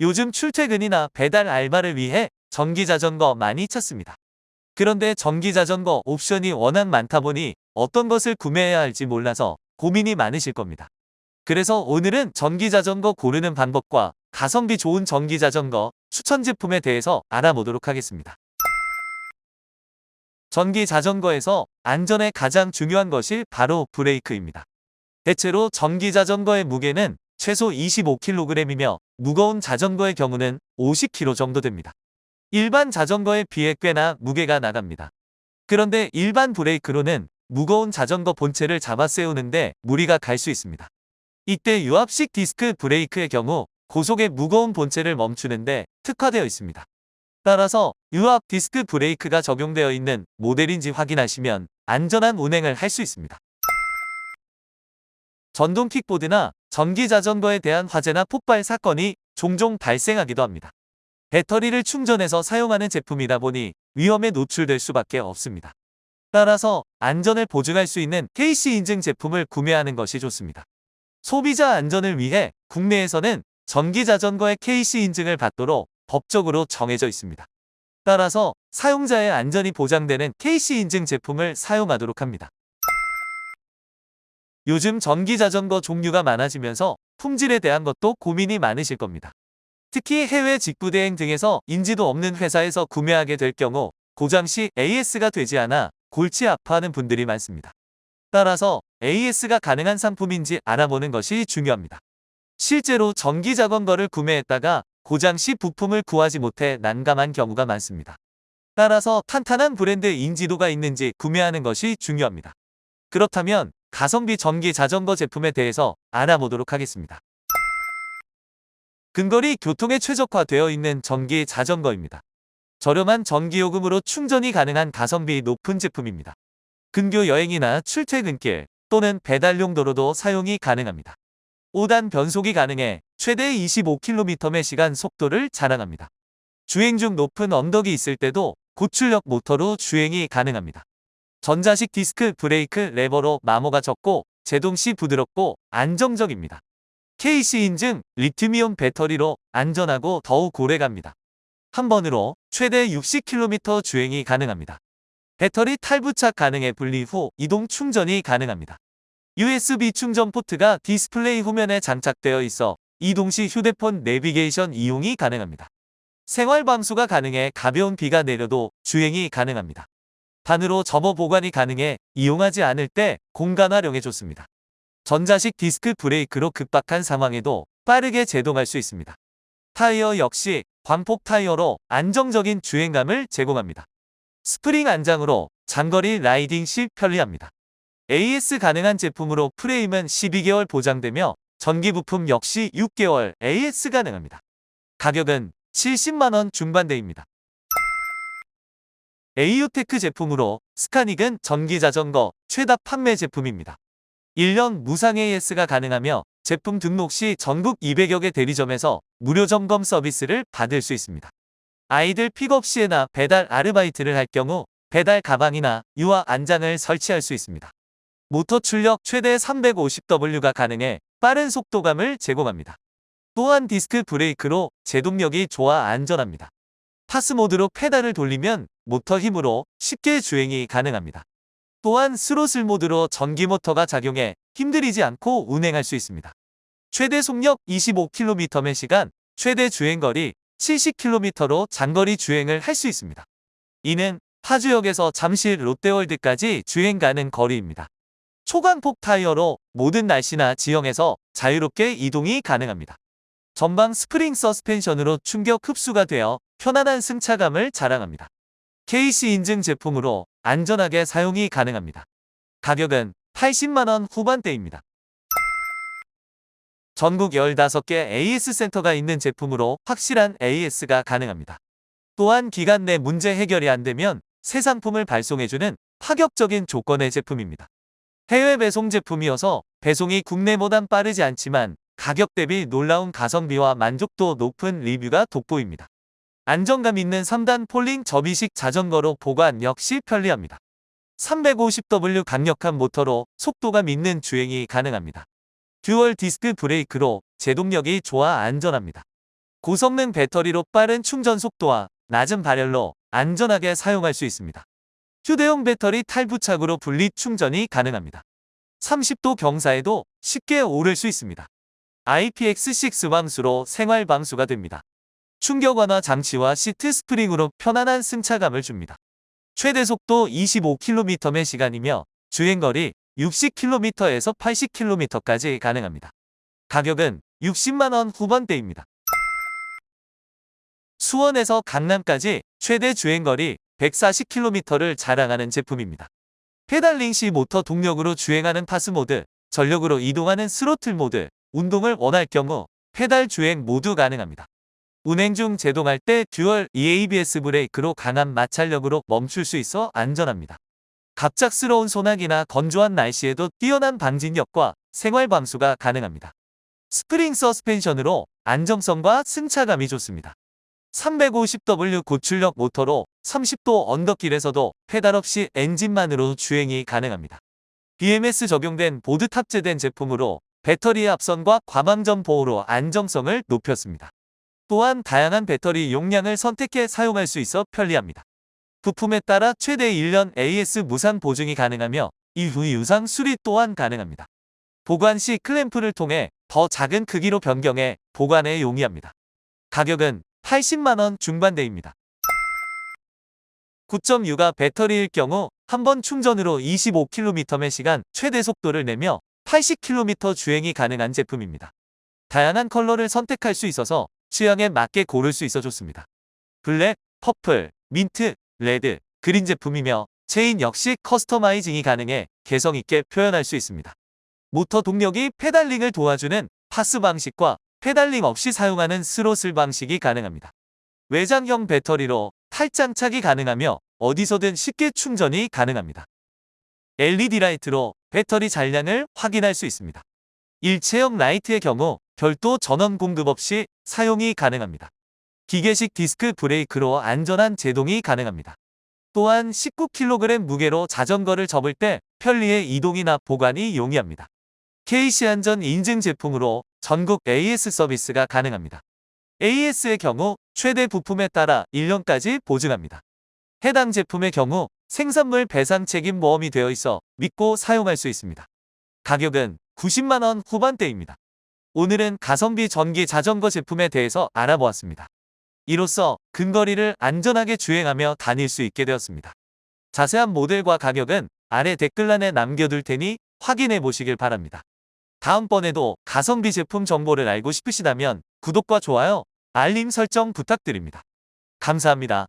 요즘 출퇴근이나 배달 알바를 위해 전기 자전거 많이 찾습니다. 그런데 전기 자전거 옵션이 워낙 많다 보니 어떤 것을 구매해야 할지 몰라서 고민이 많으실 겁니다. 그래서 오늘은 전기 자전거 고르는 방법과 가성비 좋은 전기 자전거 추천 제품에 대해서 알아보도록 하겠습니다. 전기 자전거에서 안전에 가장 중요한 것이 바로 브레이크입니다. 대체로 전기 자전거의 무게는 최소 25kg이며 무거운 자전거의 경우는 50kg 정도 됩니다. 일반 자전거에 비해 꽤나 무게가 나갑니다. 그런데 일반 브레이크로는 무거운 자전거 본체를 잡아 세우는데 무리가 갈 수 있습니다. 이때 유압식 디스크 브레이크의 경우 고속의 무거운 본체를 멈추는데 특화되어 있습니다. 따라서 유압 디스크 브레이크가 적용되어 있는 모델인지 확인하시면 안전한 운행을 할 수 있습니다. 전동 킥보드나 전기 자전거에 대한 화재나 폭발 사건이 종종 발생하기도 합니다. 배터리를 충전해서 사용하는 제품이다 보니 위험에 노출될 수밖에 없습니다. 따라서 안전을 보증할 수 있는 KC 인증 제품을 구매하는 것이 좋습니다. 소비자 안전을 위해 국내에서는 전기 자전거의 KC 인증을 받도록 법적으로 정해져 있습니다. 따라서 사용자의 안전이 보장되는 KC 인증 제품을 사용하도록 합니다. 요즘 전기 자전거 종류가 많아지면서 품질에 대한 것도 고민이 많으실 겁니다. 특히 해외 직구대행 등에서 인지도 없는 회사에서 구매하게 될 경우 고장 시 AS가 되지 않아 골치 아파하는 분들이 많습니다. 따라서 AS가 가능한 상품인지 알아보는 것이 중요합니다. 실제로 전기 자전거를 구매했다가 고장 시 부품을 구하지 못해 난감한 경우가 많습니다. 따라서 탄탄한 브랜드 인지도가 있는지 구매하는 것이 중요합니다. 그렇다면 가성비 전기 자전거 제품에 대해서 알아보도록 하겠습니다. 근거리 교통에 최적화되어 있는 전기 자전거입니다. 저렴한 전기요금으로 충전이 가능한 가성비 높은 제품입니다. 근교 여행이나 출퇴근길 또는 배달 용 도로도 사용이 가능합니다. 5단 변속이 가능해 최대 25km 시간 속도를 자랑합니다. 주행 중 높은 언덕이 있을 때도 고출력 모터로 주행이 가능합니다. 전자식 디스크 브레이크 레버로 마모가 적고 제동 시 부드럽고 안정적입니다. KC 인증 리튬이온 배터리로 안전하고 더욱 오래갑니다. 한 번으로 최대 60km 주행이 가능합니다. 배터리 탈부착 가능해 분리 후 이동 충전이 가능합니다. USB 충전 포트가 디스플레이 후면에 장착되어 있어 이동 시 휴대폰 내비게이션 이용이 가능합니다. 생활 방수가 가능해 가벼운 비가 내려도 주행이 가능합니다. 반으로 접어 보관이 가능해 이용하지 않을 때 공간 활용에 좋습니다. 전자식 디스크 브레이크로 급박한 상황에도 빠르게 제동할 수 있습니다. 타이어 역시 광폭 타이어로 안정적인 주행감을 제공합니다. 스프링 안장으로 장거리 라이딩 시 편리합니다. AS 가능한 제품으로 프레임은 12개월 보장되며 전기 부품 역시 6개월 AS 가능합니다. 가격은 70만원 중반대입니다. AU테크 제품으로 스카닉은 전기 자전거 최다 판매 제품입니다. 1년 무상 AS가 가능하며 제품 등록 시 전국 200여 개 대리점에서 무료 점검 서비스를 받을 수 있습니다. 아이들 픽업 시에나 배달 아르바이트를 할 경우 배달 가방이나 유아 안장을 설치할 수 있습니다. 모터 출력 최대 350W가 가능해 빠른 속도감을 제공합니다. 또한 디스크 브레이크로 제동력이 좋아 안전합니다. 파스 모드로 페달을 돌리면 모터 힘으로 쉽게 주행이 가능합니다. 또한 스로슬 모드로 전기 모터가 작용해 힘들이지 않고 운행할 수 있습니다. 최대 속력 25km 시간, 최대 주행거리 70km로 장거리 주행을 할 수 있습니다. 이는 파주역에서 잠실 롯데월드까지 주행 가능 거리입니다. 초강폭 타이어로 모든 날씨나 지형에서 자유롭게 이동이 가능합니다. 전방 스프링 서스펜션으로 충격 흡수가 되어 편안한 승차감을 자랑합니다. KC 인증 제품으로 안전하게 사용이 가능합니다. 가격은 80만원 후반대입니다. 전국 15개 AS 센터가 있는 제품으로 확실한 AS가 가능합니다. 또한 기간 내 문제 해결이 안 되면 새 상품을 발송해주는 파격적인 조건의 제품입니다. 해외 배송 제품이어서 배송이 국내보단 빠르지 않지만 가격 대비 놀라운 가성비와 만족도 높은 리뷰가 돋보입니다. 안정감 있는 3단 폴링 접이식 자전거로 보관 역시 편리합니다. 350W 강력한 모터로 속도감 있는 주행이 가능합니다. 듀얼 디스크 브레이크로 제동력이 좋아 안전합니다. 고성능 배터리로 빠른 충전 속도와 낮은 발열로 안전하게 사용할 수 있습니다. 휴대용 배터리 탈부착으로 분리 충전이 가능합니다. 30도 경사에도 쉽게 오를 수 있습니다. IPX6 방수로 생활 방수가 됩니다. 충격 완화 장치와 시트 스프링으로 편안한 승차감을 줍니다. 최대 속도 25km 시간이며 주행거리 60km에서 80km까지 가능합니다. 가격은 60만원 후반대입니다. 수원에서 강남까지 최대 주행거리 140km를 자랑하는 제품입니다. 페달링 시 모터 동력으로 주행하는 파스 모드, 전력으로 이동하는 스로틀 모드, 운동을 원할 경우 페달 주행 모두 가능합니다. 운행 중 제동할 때 듀얼 EABS 브레이크로 강한 마찰력으로 멈출 수 있어 안전합니다. 갑작스러운 소나기나 건조한 날씨에도 뛰어난 방진력과 생활 방수가 가능합니다. 스프링 서스펜션으로 안정성과 승차감이 좋습니다. 350W 고출력 모터로 30도 언덕길에서도 페달 없이 엔진만으로 주행이 가능합니다. BMS 적용된 보드 탑재된 제품으로 배터리의 앞선과 과방전 보호로 안정성을 높였습니다. 또한 다양한 배터리 용량을 선택해 사용할 수 있어 편리합니다. 부품에 따라 최대 1년 AS 무상 보증이 가능하며 이후 유상 수리 또한 가능합니다. 보관 시 클램프를 통해 더 작은 크기로 변경해 보관에 용이합니다. 가격은 80만원 중반대입니다. 9.6아 배터리일 경우 한 번 충전으로 25km의 시간 최대 속도를 내며 80km 주행이 가능한 제품입니다. 다양한 컬러를 선택할 수 있어서 취향에 맞게 고를 수 있어 좋습니다. 블랙, 퍼플, 민트, 레드, 그린 제품이며 체인 역시 커스터마이징이 가능해 개성 있게 표현할 수 있습니다. 모터 동력이 페달링을 도와주는 파스 방식과 페달링 없이 사용하는 스로슬 방식이 가능합니다. 외장형 배터리로 탈장착이 가능하며 어디서든 쉽게 충전이 가능합니다. LED 라이트로 배터리 잔량을 확인할 수 있습니다. 일체형 라이트의 경우 별도 전원 공급 없이 사용이 가능합니다. 기계식 디스크 브레이크로 안전한 제동이 가능합니다. 또한 19kg 무게로 자전거를 접을 때 편리해 이동이나 보관이 용이합니다. KC 안전 인증 제품으로 전국 AS 서비스가 가능합니다. AS의 경우 최대 부품에 따라 1년까지 보증합니다. 해당 제품의 경우 생산물 배상 책임 보험이 되어 있어 믿고 사용할 수 있습니다. 가격은 90만원 후반대입니다. 오늘은 가성비 전기 자전거 제품에 대해서 알아보았습니다. 이로써 근거리를 안전하게 주행하며 다닐 수 있게 되었습니다. 자세한 모델과 가격은 아래 댓글란에 남겨둘 테니 확인해 보시길 바랍니다. 다음번에도 가성비 제품 정보를 알고 싶으시다면 구독과 좋아요, 알림 설정 부탁드립니다. 감사합니다.